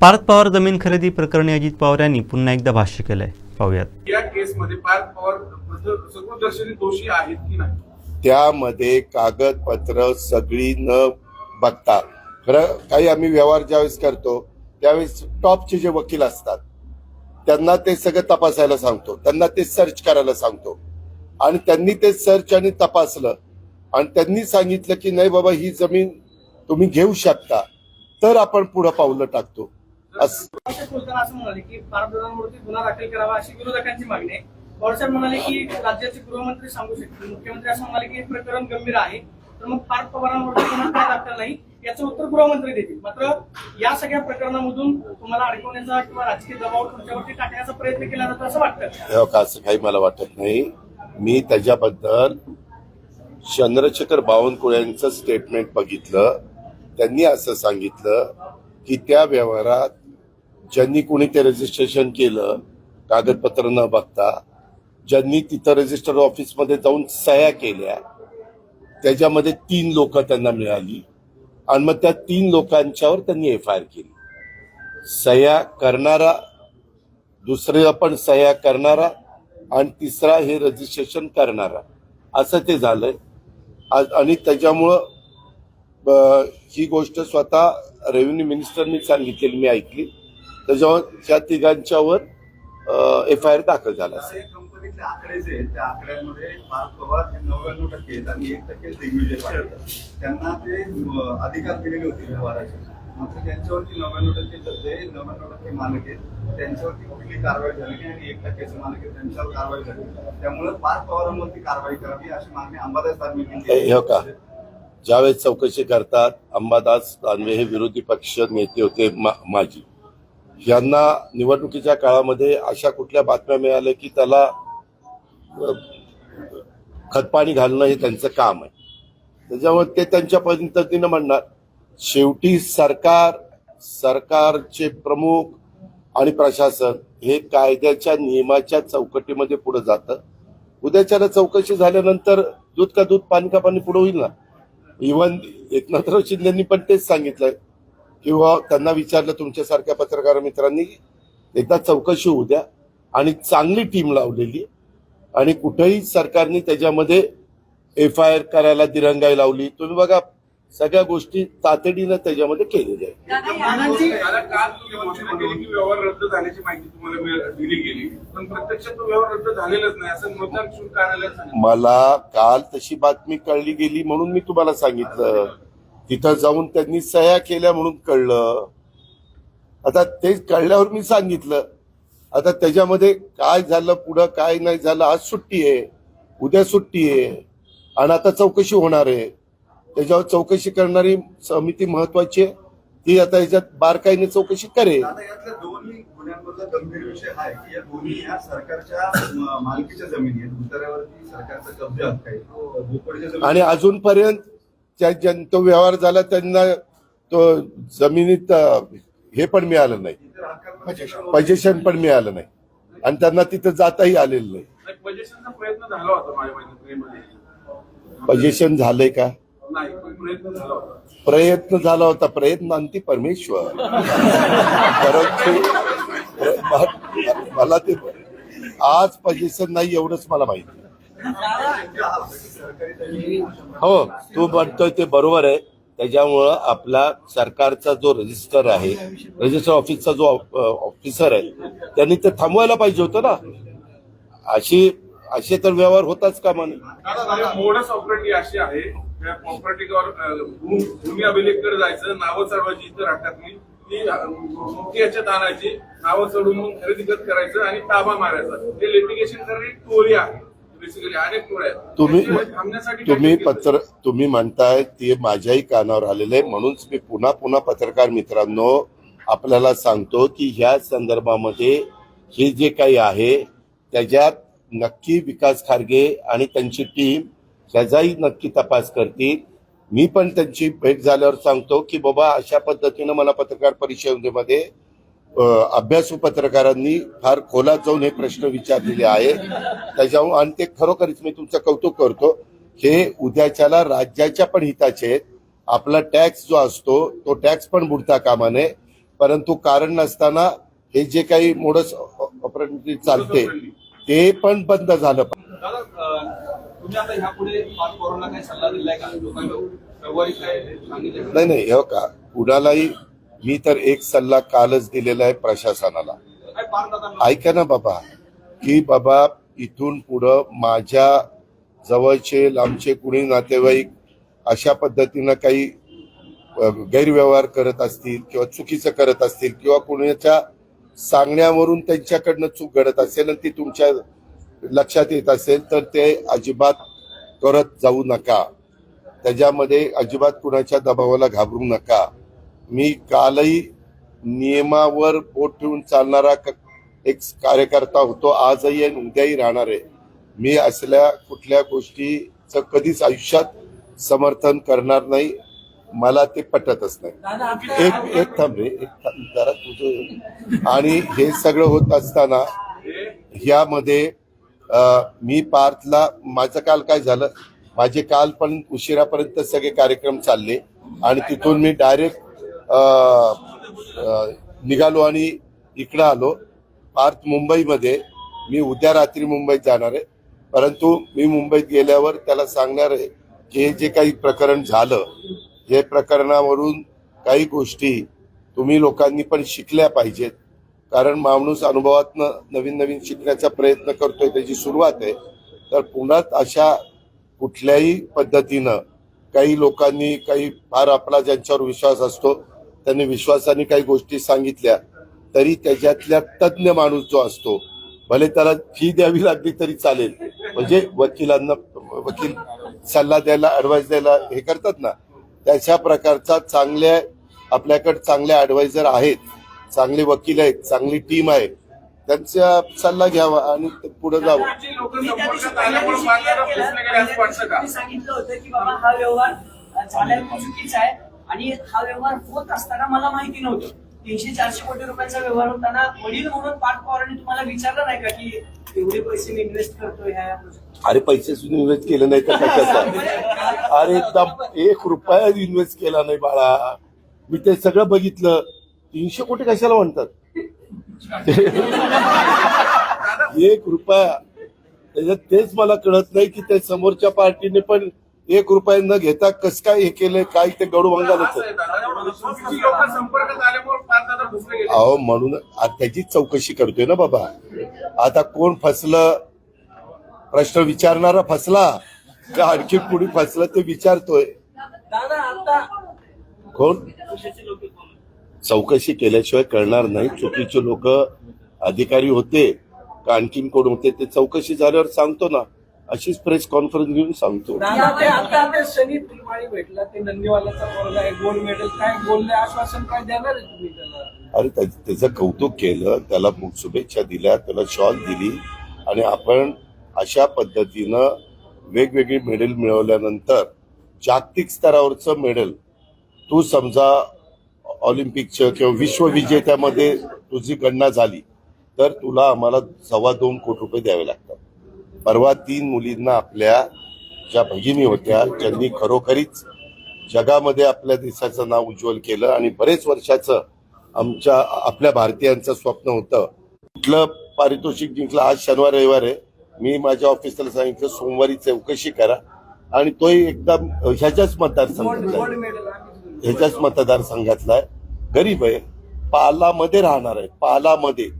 पार्थ पवार जमीन खरेदी प्रकरणी अजित पवार यांनी पुन्हा एकदा भाष्य केलंय. पाहूयात. या केसमध्ये पार्थ पवार सर्वदर्शनी दोषी आहेत की नाही? त्यामध्ये कागदपत्र सगळी न बघता खरं काही आम्ही व्यवहार ज्यावेळेस करतो त्यावेळेस टॉपचे जे वकील असतात त्यांना ते सगळं तपासायला सांगतो त्यांना ते सर्च करायला सांगतो. आणि त्यांनी ते सर्च आणि तपासलं आणि त्यांनी सांगितलं की नाही बाबा ही जमीन तुम्ही घेऊ शकता तर आपण पुढं पावलं टाकतो. बोलताना असं म्हणाले की गुन्हा दाखल करावा अशी विरोधकांची मागणी आहे. पवारसाहेब म्हणाले की राज्याचे गृहमंत्री सांगू शकतील. मुख्यमंत्री असं म्हणाले की हे प्रकरण गंभीर आहे. तर मग पार्थ पवारांवरती गुन्हा का दाखल नाही याचं उत्तर गृहमंत्री देतील. मात्र या सगळ्या प्रकरणामधून तुम्हाला अडकवण्याचा किंवा राजकीय दबाव तुमच्यावरती टाकण्याचा प्रयत्न केला जातो असं वाटतं? हे असं काही मला वाटत नाही. मी त्याच्याबद्दल चंद्रशेखर बावनकुळे यांचं स्टेटमेंट बघितलं. त्यांनी असं सांगितलं की त्या व्यवहारात ज्यांनी कोणी ते रजिस्ट्रेशन केलं कागदपत्र न बघता ज्यांनी तिथं रजिस्टर ऑफिसमध्ये जाऊन सह्या केल्या त्याच्यामध्ये तीन लोक त्यांना मिळाली. आणि मग त्या तीन लोकांच्यावर त्यांनी एफ आय आर केली. सह्या करणारा दुसऱ्या पण सह्या करणारा आणि तिसरा हे रजिस्ट्रेशन करणारा. असं ते झालंय. आज- आणि त्याच्यामुळं ब- ही गोष्ट स्वतः रेव्हेन्यू मिनिस्टरनी सांगितलेली मी ऐकली. त्याच्यावर त्या तिघांच्यावर एफ आय आर दाखल झाला. कंपनीतले आकडे जे आहेत त्या आकड्यांमध्ये पवार हे नव्याण्णव टक्के आहेत आणि एक टक्के दिग्विजय पाटील त्यांना ते अधिकार दिलेले होते व्यवहाराचे मात्र त्यांच्यावरती नव्याण्णव टक्के जे नव्याण्णव टक्के मालक आहेत त्यांच्यावरती कुठली कारवाई झाली नाही आणि एक टक्क्याचे मालक आहेत त्यांच्यावर कारवाई झाली त्यामुळे पाच पवारांवरती कारवाई करावी अशी मागणी अंबादास दानवे हे का? ज्यावेळेस चौकशी करतात अंबादास दानवे हे विरोधी पक्ष नेते होते मा- माजी. यांना निवडणुकीच्या काळामध्ये अशा कुठल्या बातम्या मिळाल्या की त्याला खतपाणी घालणं हे त्यांचं काम आहे. त्याच्यामुळे ते त्यांच्या पद्धतीनं म्हणणार शेवटी सरकार सरकारचे प्रमुख आणि प्रशासन हे कायद्याच्या नियमाच्या चौकटीमध्ये पुढे जातं. उद्याच्या चौकशी झाल्यानंतर दूध का दूध पाणी का पाणी पुढे होईल ना? इव्हन एकनाथराव शिंदेनी पण तेच सांगितलंय. किंवा त्यांना विचारलं तुमच्यासारख्या पत्रकार मित्रांनी एकदा चौकशी होऊ द्या. आणि चांगली टीम लावलेली. आणि कुठेही सरकारने त्याच्यामध्ये एफ आय आर करायला दिरंगाई लावली. तुम्ही बघा सगळ्या गोष्टी तातडीनं त्याच्यामध्ये केलेल्या आहेत आता काल तुम्ही घोषणा केली की व्यवहार रद्द झाल्याची माहिती तुम्हाला मिळ- दिली गेली. पण प्रत्यक्षात तो व्यवहार रद्द झालेलाच नाही. असं मतदान शुल्क कार्यालयात सांगितलं मला काल तशी बातमी कळली गेली म्हणून मी तुम्हाला सांगितलं. तिथं जाऊन त्यांनी सह्या केल्या म्हणून कळलं. आता ते कळल्यावर मी सांगितलं आता त्याच्यामध्ये काय झालं पुढं काय नाही झालं आज सुट्टी आहे उद्या सुट्टी आहे आणि आता चौकशी होणार आहे. त्याच्यावर चौकशी करणारी समिती महत्वाची आहे. ती आता याच्यात बारकाईने चौकशी करेल. आता यातल्या दोन्ही गुन्ह्यांमधला गंभीर विषय हा आहे की या दोन्ही या सरकारच्या मालकीच्या जमिनी आहेत सरकारचा कब्जा जमिनी आणि अजूनपर्यंत त्या ज्यां- तो व्यवहार झाला त्यांना तो जमिनीत हे पण मिळालं नाही. पजेशन पण मिळालं नाही. आणि त्यांना तिथं जाताही आलेलं नाही. पजेशन झालंय का? प्रयत्न झाला होता. प्रयत्न आणि ती अंती परमेश्वर. परंतु मला ते आज पजेशन नाही एवढंच मला माहिती. हो तू म्हणतोय ते बरोबर आहे. त्याच्यामुळं आपला सरकारचा जो रजिस्टर आहे रजिस्टर ऑफिसचा जो ऑफिसर आहे त्यांनी ते थांबवायला पाहिजे होतं ना? अशी असे तर व्यवहार होताच का म्हणे मोडस ऑपरेटी अशी आहे त्या भूमी अभिलेखकडे जायचं नावं चढवायची इतर हक्कातली ती मुख्याच्यात आणायची नावं चढून मग खरेदी खत करायचं आणि ताबा मारायचा. ते लिटिगेशन करणारी टोरी आहे. तुम्ही तुम्ही? पत्र तुम्ही म्हणताय ते माझ्याही कानावर आलेलं आहे. म्हणूनच मी पुन्हा पुन्हा पत्रकार मित्रांनो आपल्याला सांगतो की ह्या संदर्भामध्ये हे जे काही आहे त्याच्यात नक्की विकास खारगे आणि त्यांची टीम त्याचाही नक्की तपास करतील. मी पण त्यांची भेट झाल्यावर सांगतो की बाबा अशा पद्धतीनं मला पत्रकार परिषदेमध्ये अभ्यासू पत्रकारांनी फार खोलात जाऊन हे प्रश्न विचारलेले आहे त्याच्यामुळे आणि ते खरोखरीच मी तुमचं कौतुक करतो. हे उद्याच्याला राज्याच्या पण हिताचे आहेत. आपला टॅक्स जो असतो तो टॅक्स पण बुडता कामा नये परंतु कारण नसताना हे जे काही मोडस ऑपरेटिव्ह चालते ते पण बंद झालं नाही नाही हे का कुणालाही मी तर एक सल्ला कालच दिलेला आहे प्रशासनाला. ऐका ना बाबा की बाबा इथून पुढं माझ्या जवळचे लांबचे कुणी नातेवाईक अशा पद्धतीनं काही गैरव्यवहार करत असतील किंवा चुकीचं करत असतील किंवा कुणाच्या सांगण्यावरून त्यांच्याकडनं चूक घडत असेल आणि ती तुमच्या लक्षात येत असेल तर ते अजिबात करत जाऊ नका. त्याच्यामध्ये अजिबात कुणाच्या दबावाला घाबरू नका. मी कालही नियमावर बोट ठेवून चालणारा क- एक कार्यकर्ता होतो. आजही आणि उद्याही राहणार आहे. मी असल्या कुठल्या गोष्टीचं कधीच आयुष्यात समर्थन करणार नाही. मला ते पटतच नाही. एक एक थांब रे एक थांब जरा तुझं आणि हे सगळं होत असताना यामध्ये मी पार्थला माझं काल काय झालं? माझे काल पण उशिरापर्यंत सगळे कार्यक्रम चालले. आणि तिथून मी डायरेक्ट निघालो आणि इकडं आलो. पार्थ मुंबईमध्ये. मी उद्या रात्री मुंबईत जाणार आहे. परंतु मी मुंबईत गेल्यावर त्याला सांगणार आहे की हे जे काही प्रकरण झालं हे प्रकरणावरून काही गोष्टी तुम्ही लोकांनी पण शिकल्या पाहिजेत. कारण माणूस अनुभवातनं नवीन नवीन शिकण्याचा प्रयत्न करतोय त्याची सुरुवात आहे. तर पुन्हा अशा कुठल्याही पद्धतीनं काही लोकांनी काही फार आपला ज्यांच्यावर विश्वास असतो त्यांनी विश्वासाने काही गोष्टी सांगितल्या तरी त्याच्यातल्या तज्ज्ञ माणूस जो असतो भले त्याला फी द्यावी लागली तरी चालेल. म्हणजे वकिलांना वकील सल्ला द्यायला ऍडवाइस द्यायला हे करतात ना. त्याच्या प्रकारचा चांगल्या आपल्याकडे चांगले ऍडवायझर आहेत चांगले वकील आहेत चांगली टीम आहे त्यांचा सल्ला घ्यावा आणि पुढे जावं. सांगितलं होतं की बाबा हा व्यवहार आहे. आणि हा व्यवहार होत असताना मला माहिती नव्हतं. तीनशे चारशे कोटी रुपयांचा व्यवहार होताना वडील म्हणून पार्थ पवारांनी तुम्हाला विचारलं नाही का की एवढे पैसे मी इन्व्हेस्ट करतोय ह्या अरे पैसे इन्व्हेस्ट केले नाही तर अरे एकदम एक रुपया इन्व्हेस्ट केला नाही बाळा. मी ते सगळं बघितलं. तीनशे कोटी कशाला म्हणतात? एक रुपया. त्याच्यात तेच मला कळत नाही की त्या समोरच्या पार्टीने पण एक रुपया न घेता कस काय हे केलंय काय ते गडू भंगाल असं अहो म्हणून आता त्याची चौकशी करतोय ना बाबा. आता कोण फसलं? प्रश्न विचारणारा फसला. का आणखी कुणी फसलं ते विचारतोय. कोण? चौकशी केल्याशिवाय कळणार नाही. चुकीचे लोक अधिकारी होते. का आणखीन कोण होते ते चौकशी झाल्यावर सांगतो ना. अशीच प्रेस कॉन्फरन्स घेऊन सांगतो. शनी भेटला ते गोल्ड मेडल काय बोलले आश्वासन काय देणार आहे तुम्ही त्याला? अरे त्या- त्याचं कौतुक केलं त्याला खूप शुभेच्छा दिल्या त्याला शॉल दिली आणि आपण अशा पद्धतीनं वेगवेगळी मेडल मिळवल्यानंतर जागतिक स्तरावरचं मेडल तू समजा ऑलिम्पिकचं किंवा विश्वविजेत्यामध्ये तुझी गणना झाली तर तुला आम्हाला सव्वा दोन कोटी रुपये द्यावे लागतात. परवा तीन मुलींना आपल्या ज्या भगिनी होत्या ज्यांनी खरोखरीच जगामध्ये आपल्या देशाचं नाव उज्ज्वल केलं आणि बरेच वर्षाचं आमच्या आपल्या भारतीयांचं स्वप्न होतं. कुठलं पारितोषिक जिंकलं? आज शनिवार रविवार आहे. मी माझ्या ऑफिसला सांगितलं सोमवारी चौकशी करा. आणि तोही एकदम ह्याच्याच मतदारसंघातला ह्याच्याच मतदारसंघातला आहे. गरीब आहे. पालामध्ये राहणार आहे. पालामध्ये.